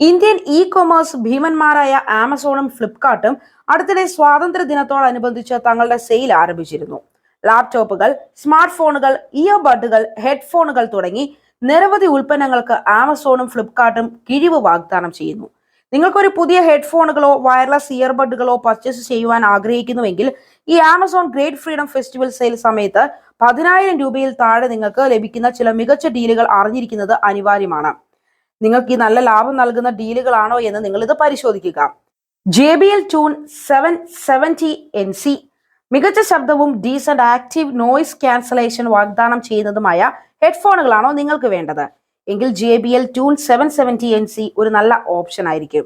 Indian e commerce ഭീമന്മാരായ ആമസോണും ഫ്ലിപ്കാർട്ടും അടുത്തിടെ സ്വാതന്ത്ര്യ ദിനത്തോടനുബന്ധിച്ച് തങ്ങളുടെ സെയിൽ ആരംഭിച്ചിരുന്നു. ലാപ്ടോപ്പുകൾ സ്മാർട്ട് ഫോണുകൾ ഇയർബഡുകൾ ഹെഡ്ഫോണുകൾ തുടങ്ങി നിരവധി ഉൽപ്പന്നങ്ങൾക്ക് ആമസോണും ഫ്ലിപ്കാർട്ടും കിഴിവ് വാഗ്ദാനം ചെയ്യുന്നു. നിങ്ങൾക്കൊരു പുതിയ ഹെഡ്ഫോണുകളോ വയർലെസ് ഇയർബഡുകളോ പർച്ചേസ് ചെയ്യുവാൻ ആഗ്രഹിക്കുന്നുവെങ്കിൽ ഈ Amazon great freedom festival sale സമയത്ത് പതിനായിരം രൂപയിൽ താഴെ നിങ്ങൾക്ക് ലഭിക്കുന്ന ചില മികച്ച ഡീലുകൾ അറിഞ്ഞിരിക്കുന്നത് അനിവാര്യമാണ്. നിങ്ങൾക്ക് ഈ നല്ല ലാഭം നൽകുന്ന ഡീലുകളാണോ എന്ന് നിങ്ങൾ ഇത് പരിശോധിക്കുക. J B L tune seven seventy N C മികച്ച ശബ്ദവും ഡീസന്റ് ആക്റ്റീവ് നോയ്സ് ക്യാൻസലേഷൻ വാഗ്ദാനം ചെയ്യുന്നതുമായ ഹെഡ്ഫോണുകളാണോ നിങ്ങൾക്ക് വേണ്ടത്. എങ്കിൽ J B L tune seven seventy N C ഒരു നല്ല ഓപ്ഷൻ ആയിരിക്കും.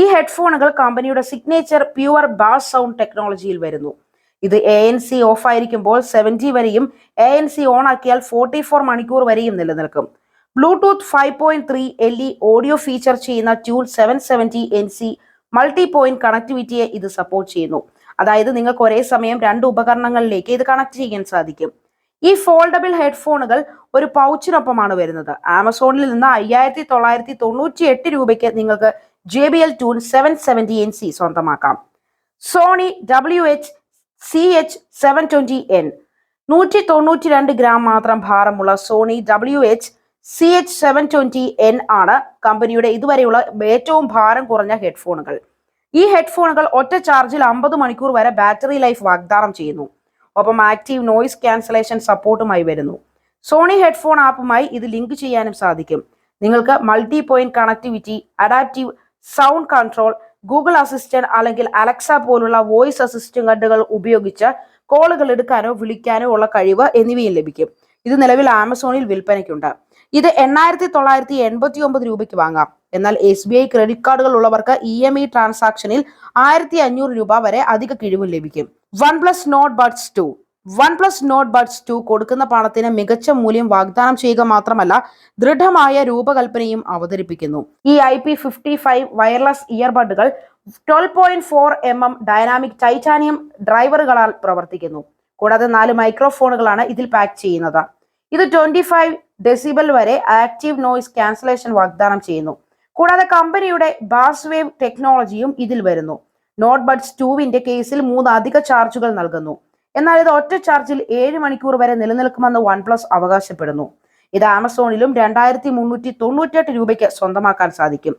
ഈ ഹെഡ്ഫോണുകൾ കമ്പനിയുടെ സിഗ്നേച്ചർ പ്യുവർ ബാസ് സൗണ്ട് ടെക്നോളജിയിൽ വരുന്നു. ഇത് എ എൻ സി ഓഫ് ആയിരിക്കുമ്പോൾ സെവന്റി വരെയും എ എൻ സി ഓൺ ആക്കിയാൽ ഫോർട്ടി ഫോർ മണിക്കൂർ വരെയും നിലനിൽക്കും. Bluetooth five point three L E audio feature ചെയ്യുന്ന tune seven seventy N C multi point കണക്ടിവിറ്റിയെ ഇത് സപ്പോർട്ട് ചെയ്യുന്നു. അതായത് നിങ്ങൾക്ക് ഒരേ സമയം രണ്ട് ഉപകരണങ്ങളിലേക്ക് ഇത് കണക്ട് ചെയ്യാൻ സാധിക്കും. ഈ ഫോൾഡബിൾ ഹെഡ്ഫോണുകൾ ഒരു പൗച്ചിനൊപ്പമാണ് വരുന്നത്. ആമസോണിൽ നിന്ന് അയ്യായിരത്തി തൊള്ളായിരത്തി തൊണ്ണൂറ്റി എട്ട് രൂപയ്ക്ക് നിങ്ങൾക്ക് J B L tune seven seventy N C സ്വന്തമാക്കാം. Sony W H C H seven twenty N നൂറ്റി തൊണ്ണൂറ്റി രണ്ട് ഗ്രാം മാത്രം ഭാരമുള്ള Sony W H C H seven twenty N ആണ് കമ്പനിയുടെ ഇതുവരെയുള്ള ഏറ്റവും ഭാരം കുറഞ്ഞ ഹെഡ്ഫോണുകൾ. ഈ ഹെഡ്ഫോണുകൾ ഒറ്റ ചാർജിൽ അമ്പത് മണിക്കൂർ വരെ ബാറ്ററി ലൈഫ് വാഗ്ദാനം ചെയ്യുന്നു. ഒപ്പം ആക്റ്റീവ് നോയിസ് ക്യാൻസലേഷൻ സപ്പോർട്ടുമായി വരുന്നു. സോണി ഹെഡ്ഫോൺ ആപ്പുമായി ഇത് ലിങ്ക് ചെയ്യാനും സാധിക്കും. നിങ്ങൾക്ക് multi point connectivity adaptive sound control Google assistant അല്ലെങ്കിൽ അലക്സ പോലുള്ള വോയിസ് അസിസ്റ്റന്റുകൾ ഉപയോഗിച്ച് കോളുകൾ എടുക്കാനോ വിളിക്കാനോ ഉള്ള കഴിവ് എന്നിവയും ലഭിക്കും. ഇത് നിലവിൽ ആമസോണിൽ വിൽപ്പനയ്ക്കുണ്ട്. ഇത് എണ്ണായിരത്തി തൊള്ളായിരത്തി എൺപത്തി ഒമ്പത് രൂപയ്ക്ക് വാങ്ങാം. എന്നാൽ എസ് ബി ഐ ക്രെഡിറ്റ് കാർഡുകൾ ഉള്ളവർക്ക് ഇ എം ഇ ട്രാൻസാക്ഷനിൽ ആയിരത്തി അഞ്ഞൂറ് രൂപ വരെ അധിക കിഴിവ് ലഭിക്കും. OnePlus Nord buds two OnePlus Nord buds two കൊടുക്കുന്ന പണത്തിന് മികച്ച മൂല്യം വാഗ്ദാനം ചെയ്യുക മാത്രമല്ല ദൃഢമായ രൂപകൽപ്പനയും അവതരിപ്പിക്കുന്നു. ഈ I P fifty five wireless ഇയർബഡുകൾ twelve point four M M dynamic titanium ഡ്രൈവറുകളാൽ പ്രവർത്തിക്കുന്നു. കൂടാതെ നാല് മൈക്രോഫോണുകളാണ് ഇതിൽ പാക്ക് ചെയ്യുന്നത്. ഇത് ട്വന്റി ഫൈവ് ഡെസിബൽ വരെ ആക്റ്റീവ് നോയിസ് ക്യാൻസലേഷൻ വാഗ്ദാനം ചെയ്യുന്നു. കൂടാതെ കമ്പനിയുടെ ബാസ് വേവ് ടെക്നോളജിയും ഇതിൽ വരുന്നു. നോട്ട് ബഡ്സ് ടൂവിന്റെ കേസിൽ മൂന്ന് അധിക ചാർജുകൾ നൽകുന്നു. എന്നാൽ ഇത് ഒറ്റ ചാർജിൽ ഏഴ് മണിക്കൂർ വരെ നിലനിൽക്കുമെന്ന് വൺ പ്ലസ് അവകാശപ്പെടുന്നു. ഇത് ആമസോണിലും രണ്ടായിരത്തി മുന്നൂറ്റി തൊണ്ണൂറ്റെട്ട് രൂപയ്ക്ക് സ്വന്തമാക്കാൻ സാധിക്കും.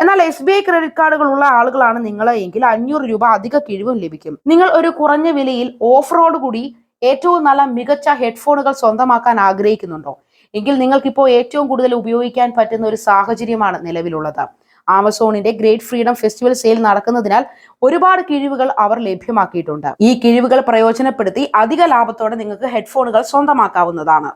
എന്നാൽ എസ് ബി ഐ ക്രെഡിറ്റ് കാർഡുകൾ ഉള്ള ആളുകളാണ് നിങ്ങൾ എങ്കിൽ അഞ്ഞൂറ് രൂപ അധിക കിഴിവും ലഭിക്കും. നിങ്ങൾ ഒരു കുറഞ്ഞ വിലയിൽ ഓഫറോട് കൂടി ഏറ്റവും നല്ല മികച്ച ഹെഡ്ഫോണുകൾ സ്വന്തമാക്കാൻ ആഗ്രഹിക്കുന്നുണ്ടോ? എങ്കിൽ നിങ്ങൾക്കിപ്പോൾ ഏറ്റവും കൂടുതൽ ഉപയോഗിക്കാൻ പറ്റുന്ന ഒരു സാഹചര്യമാണ് നിലവിലുള്ളത്. ആമസോണിന്റെ ഗ്രേറ്റ് ഫ്രീഡം ഫെസ്റ്റിവൽ സെയിൽ നടക്കുന്നതിനാൽ ഒരുപാട് കിഴിവുകൾ അവർ ലഭ്യമാക്കിയിട്ടുണ്ട്. ഈ കിഴിവുകൾ പ്രയോജനപ്പെടുത്തി അധിക ലാഭത്തോടെ നിങ്ങൾക്ക് ഹെഡ്ഫോണുകൾ സ്വന്തമാക്കാവുന്നതാണ്.